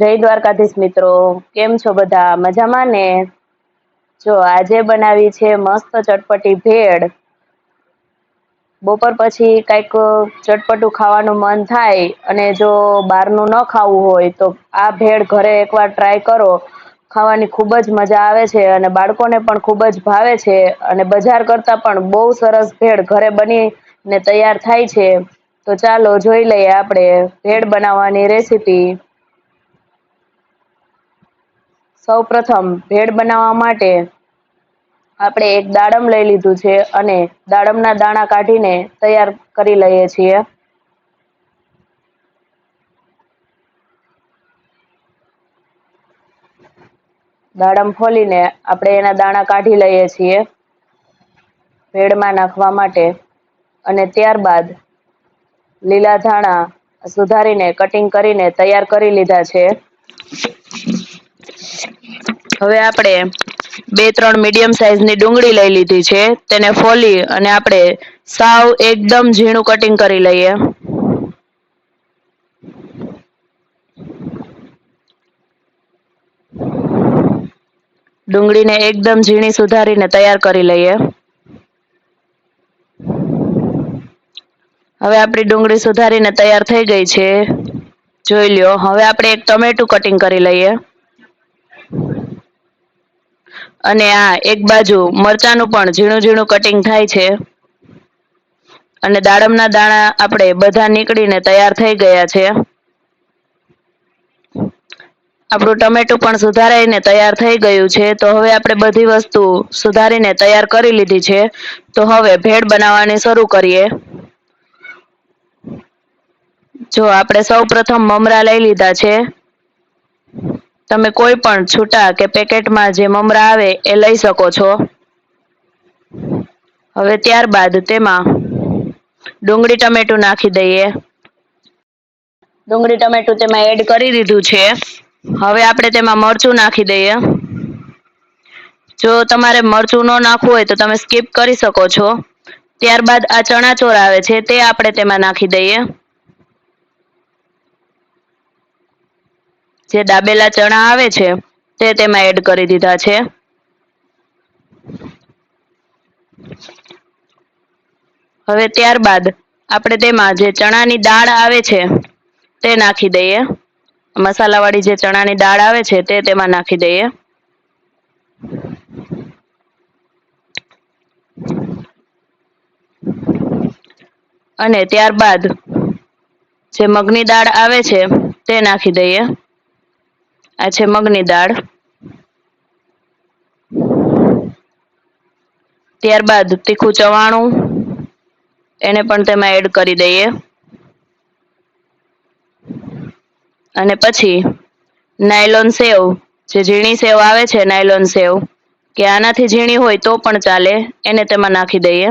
જય દ્વારકાધીશ મિત્રો. કેમ છો બધા? મજામાં ને? જો આજે બનાવી છે મસ્ત ચટપટી ભેળ. બપોર પછી કંઈક ચટપટું ખાવાનું મન થાય અને જો બહારનું ન ખાવું હોય તો આ ભેળ ઘરે એકવાર ટ્રાય કરો. ખાવાની ખૂબ જ મજા આવે છે અને બાળકોને પણ ખૂબ જ ભાવે છે અને બજાર કરતા પણ બહુ સરસ ભેળ ઘરે બની ને તૈયાર થાય છે. તો ચાલો જોઈ લઈએ આપણે ભેળ બનાવવાની રેસીપી સૌ પ્રથમ ભેળ બનાવવા માટે આપણે એક દાડમ લઈ લીધું છે અને દાડમના દાણા કાઢીને તૈયાર કરી લઈએ છીએ. દાડમ ફોલીને આપણે એના દાણા કાઢી લઈએ છીએ ભેળમાં નાખવા માટે અને ત્યારબાદ લીલા ધાણા સુધારીને કટિંગ કરીને તૈયાર કરી લીધા છે. હવે આપણે બે ત્રણ મીડિયમ સાઈઝની ડુંગળી લઈ લીધી છે. તેને ફોલી અને આપણે સાવ એકદમ ઝીણું કટિંગ કરી લઈએ. ડુંગળીને એકદમ ઝીણી સુધારીને તૈયાર કરી લઈએ. હવે આપણી ડુંગળી સુધારીને તૈયાર થઈ ગઈ છે. જોઈ લ્યો, હવે આપણે એક ટમેટું કટિંગ કરી લઈએ. અને આ એક બાજુ મરચાનું પણ ઝીણું ઝીણું કટિંગ થાય છે. અને દાડમના દાણા આપણે બધા નીકળીને તૈયાર થઈ ગયા છે. આપણું ટમેટું પણ સુધારાઈને તૈયાર થઈ ગયું છે. તો હવે આપણે બધી વસ્તુ સુધારીને તૈયાર કરી લીધી છે. તો હવે ભેળ બનાવવાની શરૂ કરીએ. જો આપણે સૌ પ્રથમ મમરા લઈ લીધા છે. તમે કોઈ પણ છૂટા કે પેકેટમાં જે મમરા આવે એ લઈ શકો છો. હવે ત્યારબાદ તેમાં ડુંગળી ટમેટું નાખી દઈએ. ડુંગળી ટમેટું તેમાં એડ કરી દીધું છે. હવે આપણે તેમાં મરચું નાખી દઈએ. જો તમારે મરચું ન નાખવું હોય તો તમે સ્કીપ કરી શકો છો. ત્યારબાદ આ ચણા ચોર આવે છે તે આપણે તેમાં નાખી દઈએ. જે દાબેલા ચણા આવે છે, તે તેમાં એડ કરી દીધા છે. હવે ત્યારબાદ આપણે તેમાં જે ચણાની દાળ આવે છે, તે નાખી દઈએ. મસાલાવાળી જે ચણાની દાળ આવે છે, તે તેમાં નાખી દઈએ. અને ત્યારબાદ જે મગની દાળ આવે છે, તે નાખી દઈએ. આ છે મગની દાળ. ત્યારબાદ તીખું ચવાણું. એને પણ તેમાં એડ કરી દઈએ. અને પછી નાયલોન સેવ. જે ઝીણી સેવ આવે છે નાયલોન સેવ. કે આનાથી ઝીણી હોય તો પણ ચાલે, એને તેમાં નાખી દઈએ.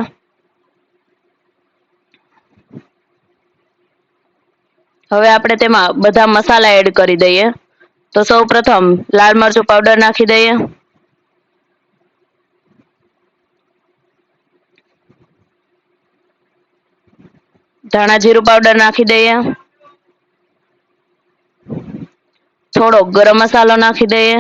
હવે આપણે તેમાં બધા મસાલા એડ કરી દઈએ. તો સૌ પ્રથમ લાલ મરચું પાવડર નાખી દઈએ. ધાણા જીરું પાવડર નાખી દઈએ. થોડો ગરમ મસાલો નાખી દઈએ.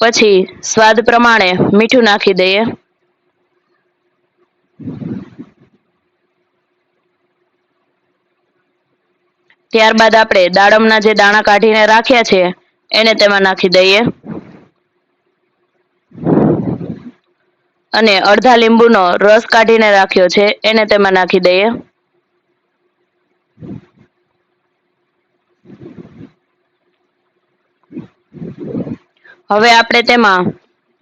પછી સ્વાદ પ્રમાણે મીઠું નાખી દઈએ. ત્યારબાદ આપણે દાડમના જે દાણા કાઢીને રાખ્યા છે, એને તેમાં નાખી દઈએ. અને અડધા લીંબુનો રસ કાઢીને રાખ્યો છે, એને તેમાં નાખી દઈએ. હવે આપણે તેમાં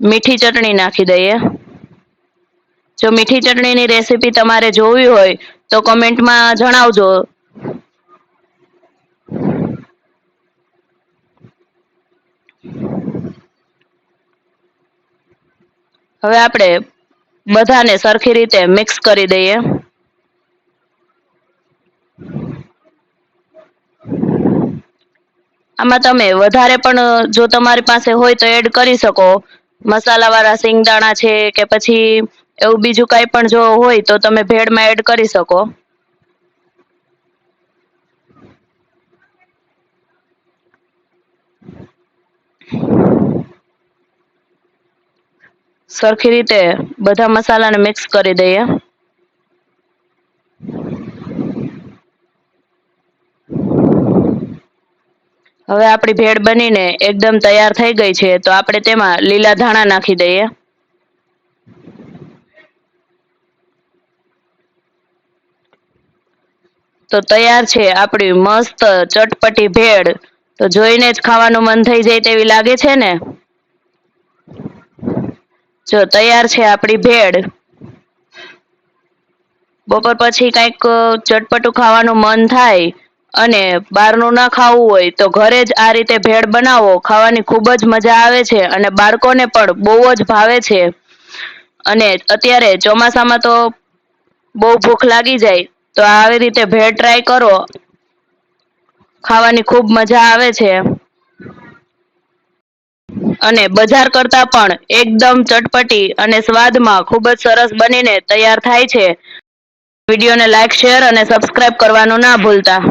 મીઠી ચટણી નાખી દઈએ. જો મીઠી ચટણીની રેસીપી તમારે જોવી હોય, તો કમેન્ટમાં જણાવજો. હવે આપણે બધાને સરખી રીતે મિક્સ કરી દઈએ. આમાં તમે વધારે પણ, જો તમારી પાસે હોય તો એડ કરી શકો. મસાલાવાળા સિંગદાણા છે કે પછી એવું બીજું કાંઈ પણ જો હોય તો તમે ભેળમાં એડ કરી શકો. સરખી રીતે બધા મસાલાને મિક્સ કરી દઈએ. હવે આપણી ભેળ બનીને એકદમ તૈયાર થઈ ગઈ છે, તો આપણે તેમાં લીલા ધાણા નાખી દઈએ. તો તૈયાર છે આપણી મસ્ત, ચટપટી ભેળ. તો જોઈને જ ખાવાનું મન થઈ જાય તેવી લાગે છે ને? જો તૈયાર છે આપણી ભેળ. બપોર પછી કંઈક ચટપટું ખાવાનું મન થાય અને બહારનું ના ખાવું હોય તો ઘરે જ આ રીતે ભેળ બનાવો. ખાવાની ખૂબ જ મજા આવે છે અને બાળકોને પણ બહુ જ ભાવે છે. અને અત્યારે ચોમાસામાં તો બહુ ભૂખ લાગી જાય, તો આવી રીતે ભેળ ટ્રાય કરો. ખાવાની ખૂબ મજા આવે છે. અને બજાર કરતા પણ એકદમ ચટપટી અને સ્વાદમાં ખૂબ જ સરસ બનીને તૈયાર થાય છે. વિડીયોને લાઇક શેર અને સબસ્ક્રાઇબ કરવાનું ના ભૂલતા.